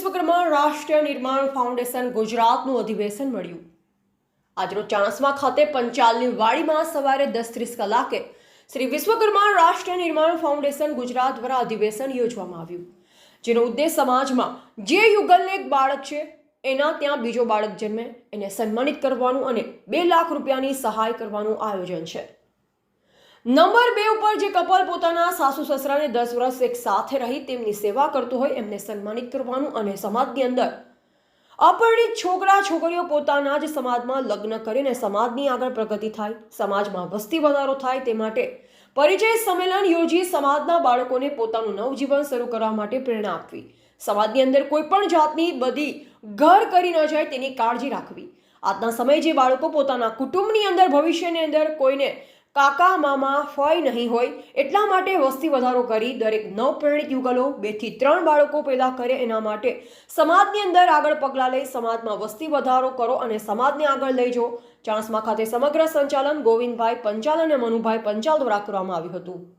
વિશ્વકર્મા રાષ્ટ્રીય નિર્માણ ફાઉન્ડેશન ગુજરાતનું અધિવેશન મળ્યું. આજરોજ ચાણસ્મા ખાતે પંચાલની વાડીમાં સવારે દસ ત્રીસ કલાકે શ્રી વિશ્વકર્મા રાષ્ટ્રીય નિર્માણ ફાઉન્ડેશન ગુજરાત દ્વારા અધિવેશન યોજવામાં આવ્યું. જેનો ઉદ્દેશ સમાજમાં જે યુગલને એક બાળક છે, એના ત્યાં બીજો બાળક જન્મે, એને સન્માનિત કરવાનું અને બે લાખ રૂપિયાની સહાય કરવાનું આયોજન છે. નંબર બે ઉપર જે કપલ પોતાના સાસુ સસરાને દસ વર્ષ એક સાથે રહી તેમની સેવા કરતું હોય એમને સન્માનિત કરવાનું અને સમાજની અંદર અપરિણિત છોકરા છોકરીઓ પોતાના જ સમાજમાં લગ્ન કરીને સમાજની આગળ પ્રગતિ થાય, સમાજમાં વસ્તી વધારો થાય તે માટે પરિચય સંમેલન યોજી સમાજના બાળકોને પોતાનું નવજીવન શરૂ કરવા માટે પ્રેરણા આપવી. સમાજની અંદર કોઈ પણ જાતની બધી ઘર કરી ન જાય તેની કાળજી રાખવી. આજના સમયે જે બાળકો પોતાના કુટુંબની અંદર, ભવિષ્યની અંદર કોઈને કાકા, મામા ફય નહીં હોય એટલા માટે વસ્તી વધારો કરી દરેક નવપ્રણિત યુગલો બેથી ત્રણ બાળકો પેદા કરે એના માટે સમાજની અંદર આગળ પગલાં લઈ સમાજમાં વસ્તી વધારો કરો અને સમાજને આગળ લઈ જાઓ. ચાણસમા ખાતે સમગ્ર સંચાલન ગોવિંદભાઈ પંચાલ અને મનુભાઈ પંચાલ દ્વારા કરવામાં આવ્યું હતું.